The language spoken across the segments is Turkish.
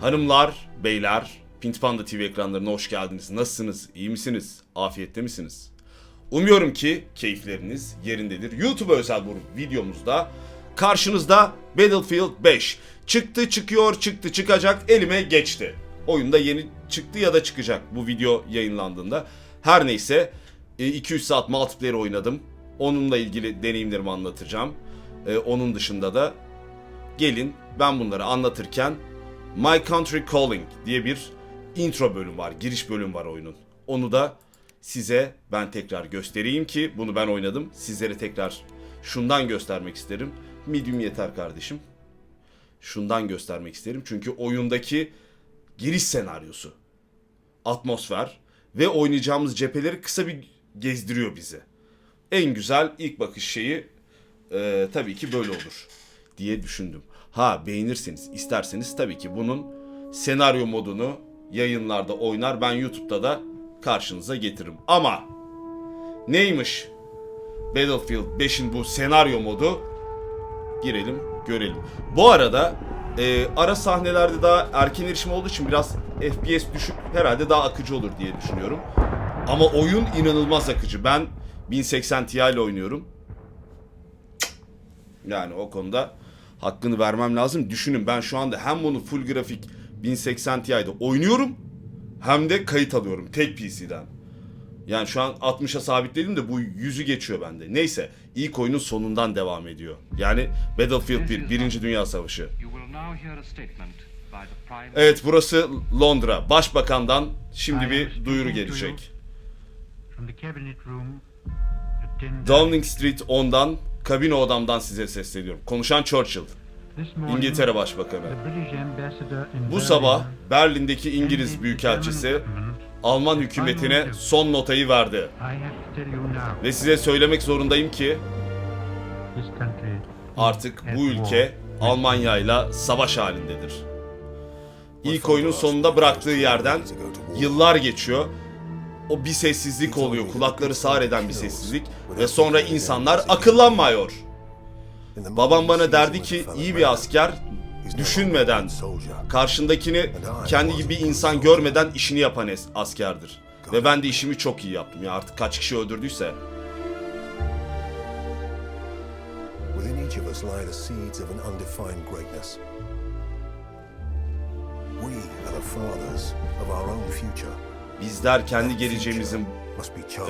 Hanımlar, beyler, Pint Panda TV ekranlarına hoş geldiniz. Nasılsınız? İyi misiniz? Afiyette misiniz? Umuyorum ki keyifleriniz yerindedir. YouTube özel bu videomuzda karşınızda Battlefield 5. Çıktı, çıkıyor, çıktı, çıkacak, elime geçti. Oyunda yeni çıktı ya da çıkacak bu video yayınlandığında. Her neyse e, 2-3 saat multiplayer oynadım. Onunla ilgili deneyimlerimi anlatacağım. E, Onun dışında da gelin ben bunları anlatırken My Country Calling diye bir intro bölüm var, giriş bölüm var oyunun. Onu da size ben tekrar göstereyim ki bunu ben oynadım. Sizlere tekrar şundan göstermek isterim. Medium yeter kardeşim. Şundan göstermek isterim. Çünkü oyundaki giriş senaryosu, atmosfer ve oynayacağımız cepheleri kısa bir gezdiriyor bizi. En güzel ilk bakış şeyi e, tabii ki böyle olur diye düşündüm. Ha beğenirseniz isterseniz tabii ki bunun senaryo modunu yayınlarda oynar ben YouTube'da da karşınıza getiririm. Ama neymiş Battlefield 5'in bu senaryo modu girelim görelim. Bu arada e, ara sahnelerde daha erken erişim olduğu için biraz FPS düşük herhalde daha akıcı olur diye düşünüyorum. Ama oyun inanılmaz akıcı. Ben 1080 Ti ile oynuyorum. Yani o konuda hakkını vermem lazım. Düşünün ben şu anda hem bunu full grafik 1080 Ti'de oynuyorum hem de kayıt alıyorum tek PC'den. Yani şu an 60'a sabitledim de bu yüzü geçiyor bende. Neyse ilk oyunun sonundan devam ediyor. Yani Battlefield 1, Birinci Dünya Savaşı. Evet burası Londra. Başbakandan şimdi bir duyuru gelecek. From the cabinet room at 10 Downing Street 10'dan kabine odamdan size sesleniyorum. Konuşan Churchill, İngiltere Başbakanı. Bu sabah Berlin'deki İngiliz Büyükelçisi Alman hükümetine son notayı verdi. Ve size söylemek zorundayım ki artık bu ülke Almanya'yla savaş halindedir. İlk oyunun sonunda bıraktığı yerden yıllar geçiyor. O bir sessizlik oluyor, kulakları sağır eden bir sessizlik ve sonra insanlar akıllanmıyor. Babam bana derdi ki iyi bir asker düşünmeden, karşındakini kendi gibi bir insan görmeden işini yapan askerdir. Ve ben de işimi çok iyi yaptım ya artık kaç kişi öldürdüyse. Within each of us lie the seeds of an undefined greatness. We are the fathers of our own future. Bizler kendi geleceğimizin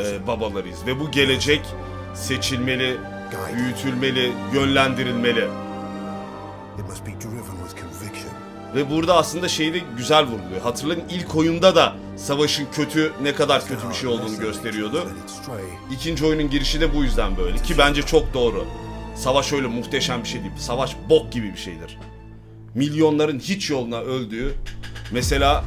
e, babalarıyız ve bu gelecek seçilmeli, büyütülmeli, yönlendirilmeli. Ve burada aslında şeyi de güzel vurguluyor. Hatırlayın ilk oyunda da savaşın kötü ne kadar kötü bir şey olduğunu gösteriyordu. İkinci oyunun girişi de bu yüzden böyle ki bence çok doğru. Savaş öyle muhteşem bir şey değil. Savaş bok gibi bir şeydir. Milyonların hiç yoluna öldüğü mesela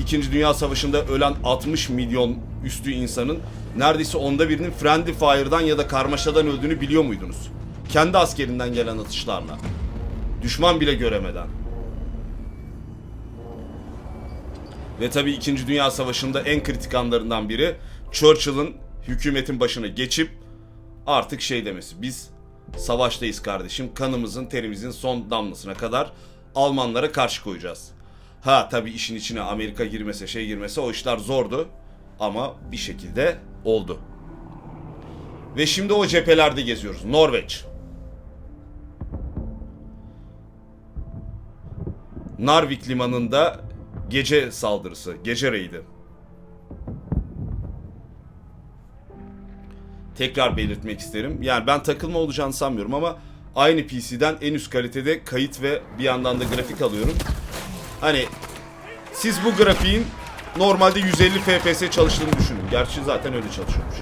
İkinci Dünya Savaşı'nda ölen 60 milyon üstü insanın neredeyse onda birinin friendly fire'dan ya da karmaşadan öldüğünü biliyor muydunuz? Kendi askerinden gelen atışlarla. Düşman bile göremeden. Ve tabii 2. Dünya Savaşı'nda en kritik anlarından biri Churchill'ın hükümetin başına geçip artık şey demesi. Biz savaştayız kardeşim. Kanımızın, terimizin son damlasına kadar Almanlara karşı koyacağız. Ha tabii işin içine Amerika girmese, şey girmese o işler zordu. Ama bir şekilde oldu. Ve şimdi o cephelerde geziyoruz. Norveç. Narvik limanında gece saldırısı, gece reydi. Tekrar belirtmek isterim. Yani ben takılma olacağını sanmıyorum ama aynı PC'den en üst kalitede kayıt ve bir yandan da grafik alıyorum. Hani siz bu grafiğin normalde 150 FPS çalıştığını düşünün. Gerçi zaten öyle çalışıyormuş.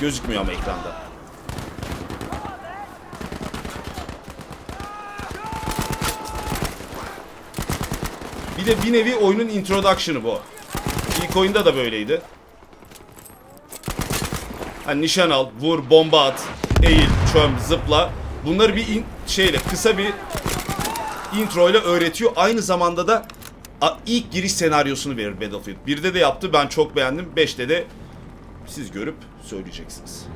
Gözükmüyor ama ekranda. Bir de bir nevi oyunun introduction'ı bu. İlk oyunda da böyleydi. Hani nişan al, vur, bomba at, eğil, çöm, zıpla. Bunları bir in- şeyle kısa bir intro ile öğretiyor. Aynı zamanda da ilk giriş senaryosunu verir Battlefield. 1'de de yaptı. Ben çok beğendim. 5'te de siz görüp söyleyeceksiniz.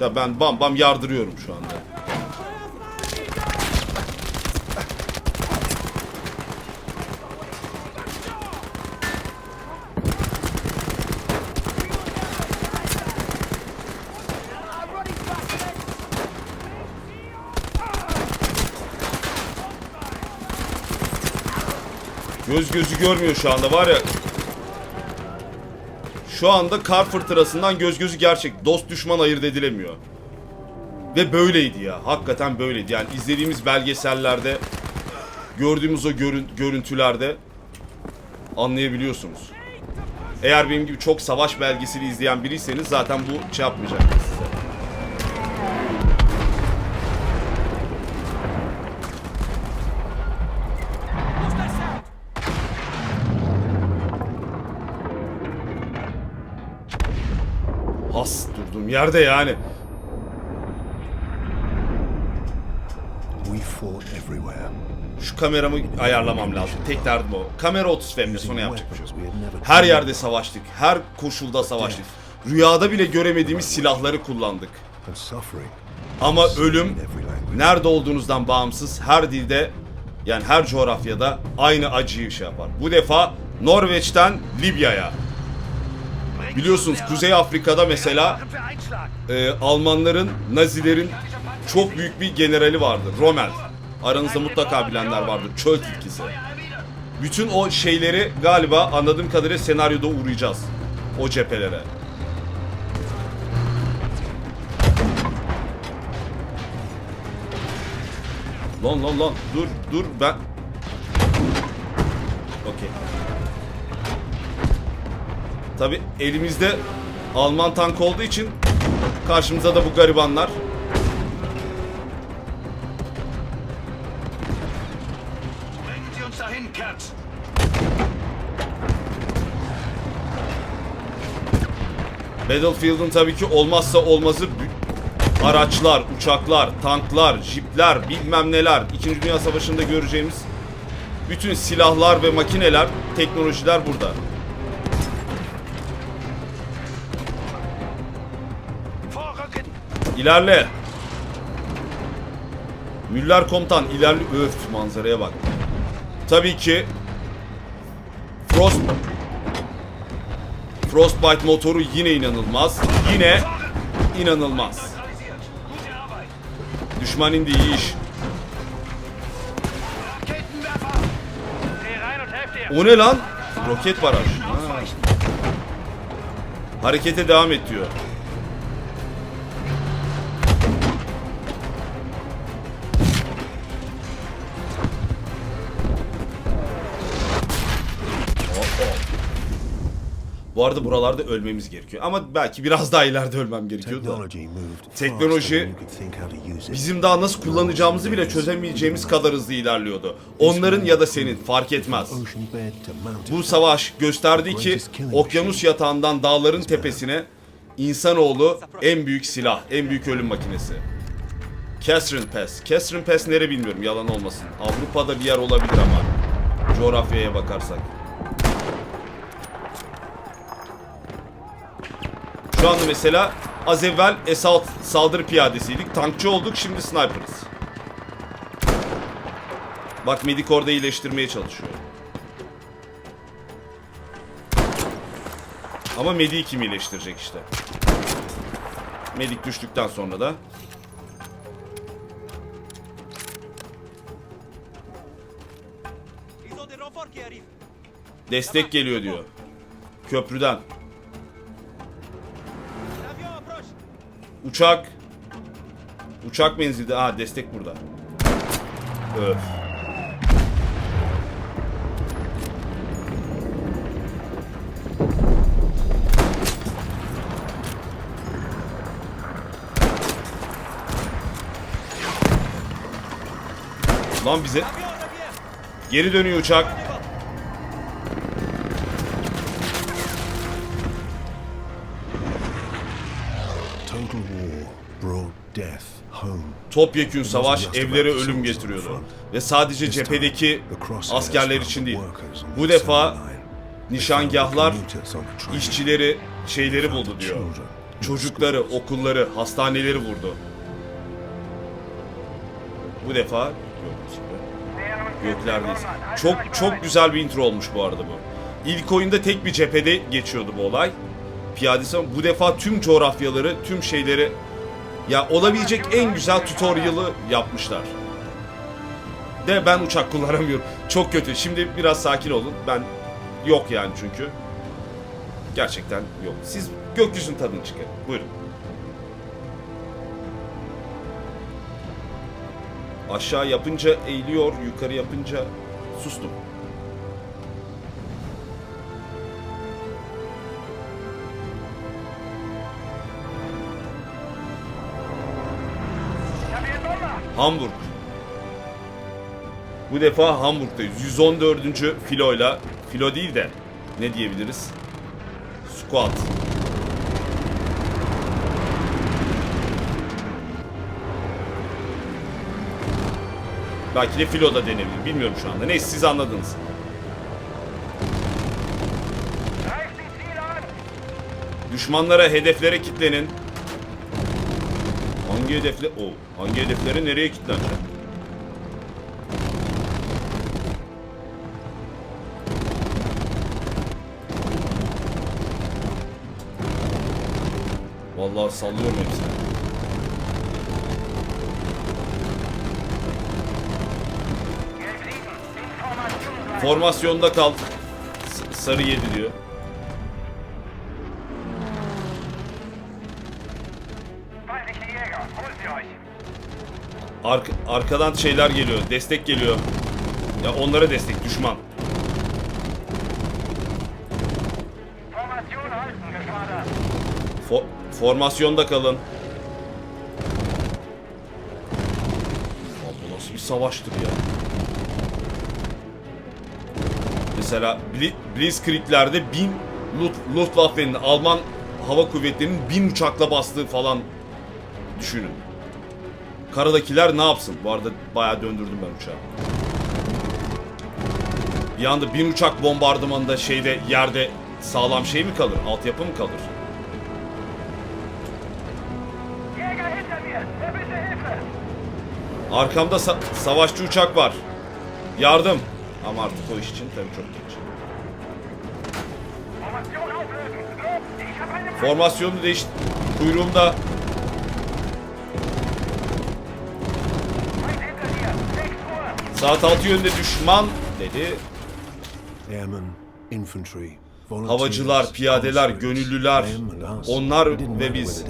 Ya ben bam bam yardırıyorum şu anda. Göz gözü görmüyor şu anda var ya. Şu anda kar fırtınasından göz gözü gerçek. Dost düşman ayırt edilemiyor. Ve böyleydi ya. Hakikaten böyleydi. Yani izlediğimiz belgesellerde, gördüğümüz o görün- görüntülerde anlayabiliyorsunuz. Eğer benim gibi çok savaş belgeseli izleyen biriyseniz zaten bu şey yapmayacaktır size. Yerde yani. We fought everywhere. Şu kameramı ayarlamam lazım. Tek derdim o. Kamera 30 FPS sonra yapacak bir şey yok. Her yerde savaştık. Her koşulda savaştık. Rüyada bile göremediğimiz silahları kullandık. Ama ölüm nerede olduğunuzdan bağımsız her dilde yani her coğrafyada aynı acıyı şey yapar. Bu defa Norveç'ten Libya'ya. Biliyorsunuz Kuzey Afrika'da mesela e, Almanların, Nazilerin çok büyük bir generali vardır. Rommel. Aranızda mutlaka bilenler vardır. Çöl tilkisi. Bütün o şeyleri galiba anladığım kadarıyla senaryoda uğrayacağız. O cephelere. Lan lan lan dur dur ben Okey. Tabi elimizde Alman tank olduğu için karşımıza da bu garibanlar. Battlefield'ın tabii ki olmazsa olmazı araçlar, uçaklar, tanklar, jipler, bilmem neler. İkinci Dünya Savaşı'nda göreceğimiz bütün silahlar ve makineler, teknolojiler burada. İlerle. Müller komutan ilerle. Öf manzaraya bak. Tabii ki Frost Frostbite motoru yine inanılmaz. Yine inanılmaz. Düşman indi iyi iş. O ne lan? Roket baraj. Ha. Harekete devam et diyor. Bu arada buralarda ölmemiz gerekiyor. Ama belki biraz daha ileride ölmem gerekiyordu. Teknoloji. Bizim daha nasıl kullanacağımızı bile çözemeyeceğimiz kadar hızlı ilerliyordu. Onların ya da senin fark etmez. Bu savaş gösterdi ki okyanus yatağından dağların tepesine insanoğlu en büyük silah, en büyük ölüm makinesi. Catherine Pass. Catherine Pass nere bilmiyorum yalan olmasın. Avrupa'da bir yer olabilir ama. Coğrafyaya bakarsak. Şu anda mesela az evvel Esalt saldırı piyadesiydik. Tankçı olduk şimdi sniper'ız. Bak Medik orada iyileştirmeye çalışıyor. Ama Medik'i kim iyileştirecek işte. Medik düştükten sonra da destek geliyor diyor. Köprüden. Uçak. Uçak menzilde. Aa destek burada. Öf. Lan bize. Geri dönüyor uçak. Topyekün savaş evlere ölüm getiriyordu. Ve sadece cephedeki askerler için değil. Bu defa nişangahlar işçileri, şeyleri buldu diyor. Çocukları, okulları, hastaneleri vurdu. Bu defa göklerdeyiz. Çok çok güzel bir intro olmuş bu arada bu. İlk oyunda tek bir cephede geçiyordu bu olay. Piyadesi bu defa tüm coğrafyaları, tüm şeyleri ya olabilecek en güzel tutorial'ı yapmışlar. De ben uçak kullanamıyorum. Çok kötü. Şimdi biraz sakin olun. Ben yok yani çünkü. Gerçekten yok. Siz gökyüzünün tadını çıkarın. Buyurun. Aşağı yapınca eğiliyor, yukarı yapınca sustum. Hamburg. Bu defa Hamburg'dayız. 114. filoyla, filo değil de ne diyebiliriz? Squad. Belki de filo da denebilir. Bilmiyorum şu anda. Neyse siz anladınız. Düşmanlara, hedeflere kilitlenin. Hangi hedefle... O, hangi hedeflere nereye kilitlenecek? Vallahi sallıyorum hepsini. Gelb 7. Information bleiben. Formasyonda kal. Sarı 7 diyor. Ark- arkadan şeyler geliyor. Destek geliyor. Ya onlara destek düşman. Fo- formasyonda kalın. Bu nasıl bir savaştır ya? Mesela Bli- Blitzkrieg'lerde bin Luftwaffe'nin Alman hava kuvvetlerinin bin uçakla bastığı falan düşünün. Karadakiler ne yapsın? Bu arada bayağı döndürdüm ben uçağı. Bir anda bin uçak bombardımanında şeyde yerde sağlam şey mi kalır? Altyapı mı kalır? Arkamda sa- savaşçı uçak var. Yardım. Ama artık o iş için tabii çok geç. Formasyonu değiş... Kuyruğumda saat altı yönünde düşman dedi. Havacılar, piyadeler, gönüllüler, onlar ve biz.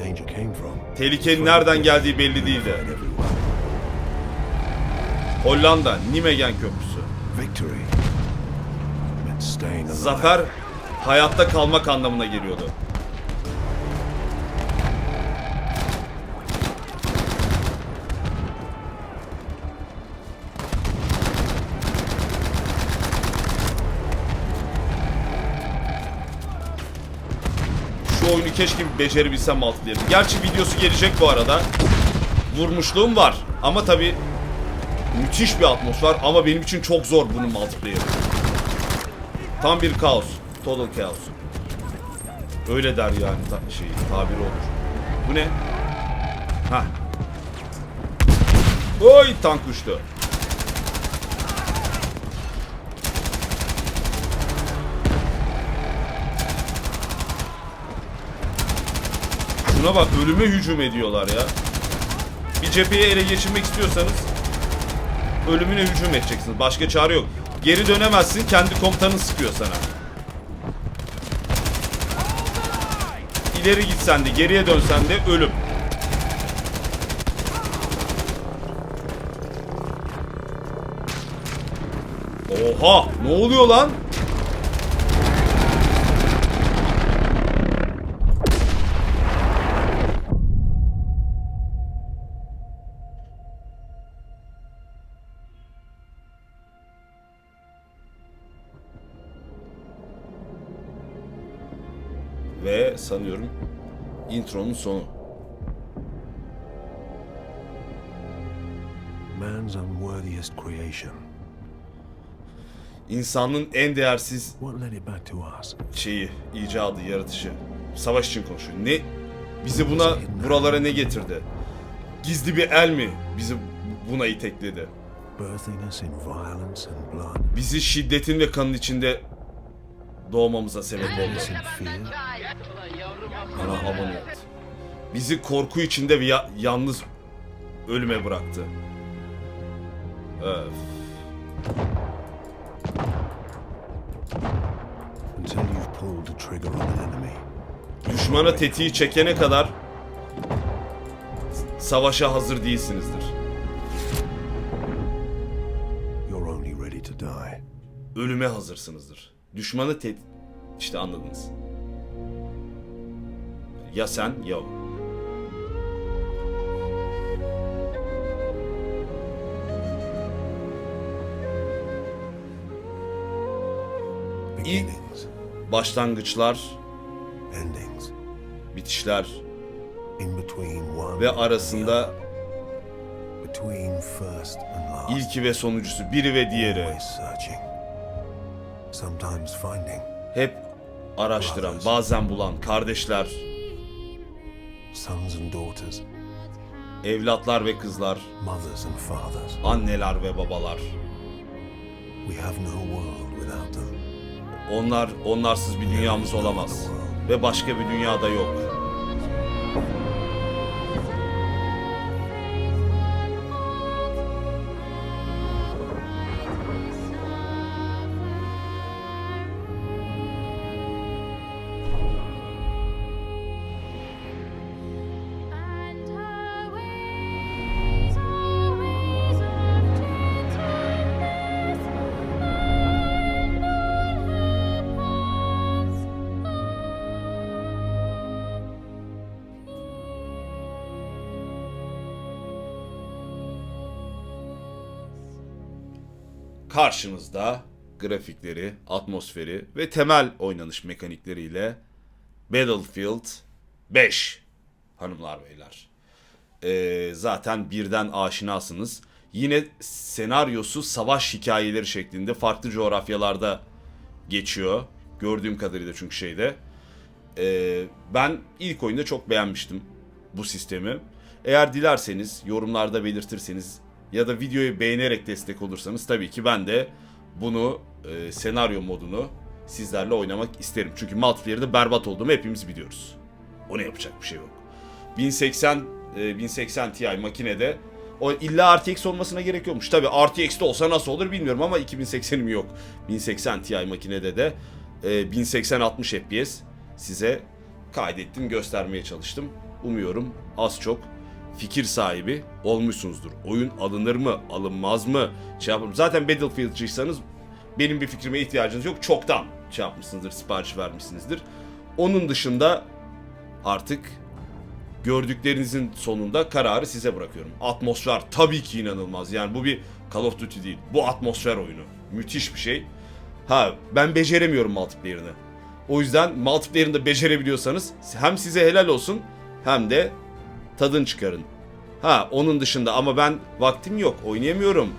Tehlikenin nereden geldiği belli değildi. Hollanda, Nijmegen Köprüsü. Zafer hayatta kalmak anlamına geliyordu. Şu oyunu keşke becerebilsem multiplayer'ı. Gerçi videosu gelecek bu arada. Vurmuşluğum var. Ama tabi müthiş bir atmosfer ama benim için çok zor bunun multiplayer'ı. Tam bir kaos. Total chaos. Öyle der yani ta- şey tabiri olur. Bu ne? Ha. Oy tank uçtu. Şuna bak ölüme hücum ediyorlar ya. Bir cepheyi ele geçirmek istiyorsanız ölümüne hücum edeceksiniz. Başka çare yok. Geri dönemezsin kendi komutanın sıkıyor sana. İleri gitsen de geriye dönsen de ölüm. Oha! Ne oluyor lan? Sanıyorum intronun sonu. Man's unworthiest creation. İnsanlığın en değersiz şeyi, icadı, yaratışı. Savaş için konuşuyor. Ne? Bizi buna, buralara ne getirdi? Gizli bir el mi bizi buna itekledi? Bizi şiddetin ve kanın içinde doğmamıza sebep oldu. Bana abone et. Bizi korku içinde ve yalnız ölüme bıraktı. Öf. Until you've pulled the trigger on an enemy, Düşmana tetiği çekene kadar savaşa hazır değilsinizdir. you're only ready to die. Ölüme hazırsınızdır. Düşmanı tet... işte anladınız. Ya sen ya o. Beginnings, Başlangıçlar, endings, bitişler in between one ve arasında other, between first and last. ilki ve sonuncusu, biri ve diğeri. Hep araştıran, bazen bulan kardeşler, Sons and daughters, evlatlar ve kızlar, mothers and fathers. anneler ve babalar. We have no world without them. Onlar onlarsız bir dünyamız olamaz ve başka bir dünyada yok. Karşınızda grafikleri, atmosferi ve temel oynanış mekanikleriyle Battlefield 5 hanımlar beyler. Ee, zaten birden aşinasınız. Yine senaryosu savaş hikayeleri şeklinde farklı coğrafyalarda geçiyor. Gördüğüm kadarıyla çünkü şeyde. Ee, ben ilk oyunda çok beğenmiştim bu sistemi. Eğer dilerseniz yorumlarda belirtirseniz ya da videoyu beğenerek destek olursanız tabii ki ben de bunu e, senaryo modunu sizlerle oynamak isterim. Çünkü multiplayer'de berbat olduğumu hepimiz biliyoruz. Ona yapacak bir şey yok. 1080 e, 1080 Ti makinede o illa RTX olmasına gerek yokmuş. Tabii RTX'de olsa nasıl olur bilmiyorum ama 2080'im yok. 1080 Ti makinede de e, 1080 60 FPS size kaydettim, göstermeye çalıştım. Umuyorum az çok fikir sahibi olmuşsunuzdur. Oyun alınır mı, alınmaz mı? Şey yapalım. Zaten Battlefield'cıysanız benim bir fikrime ihtiyacınız yok. Çoktan şey yapmışsınızdır, sipariş vermişsinizdir. Onun dışında artık gördüklerinizin sonunda kararı size bırakıyorum. Atmosfer tabii ki inanılmaz. Yani bu bir Call of Duty değil. Bu atmosfer oyunu. Müthiş bir şey. Ha ben beceremiyorum multiplayer'ını. O yüzden multiplayer'ını da becerebiliyorsanız hem size helal olsun hem de tadını çıkarın. Ha onun dışında ama ben vaktim yok oynayamıyorum.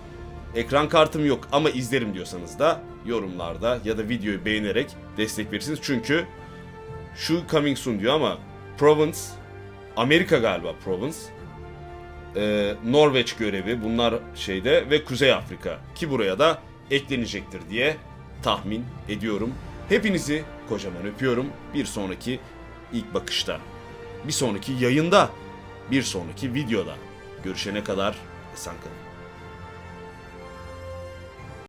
Ekran kartım yok ama izlerim diyorsanız da yorumlarda ya da videoyu beğenerek destek verirsiniz. Çünkü şu coming soon diyor ama Provence Amerika galiba Provence. Ee, Norveç görevi bunlar şeyde ve Kuzey Afrika ki buraya da eklenecektir diye tahmin ediyorum. Hepinizi kocaman öpüyorum. Bir sonraki ilk bakışta, bir sonraki yayında, bir sonraki videoda görüşene kadar esen kalın.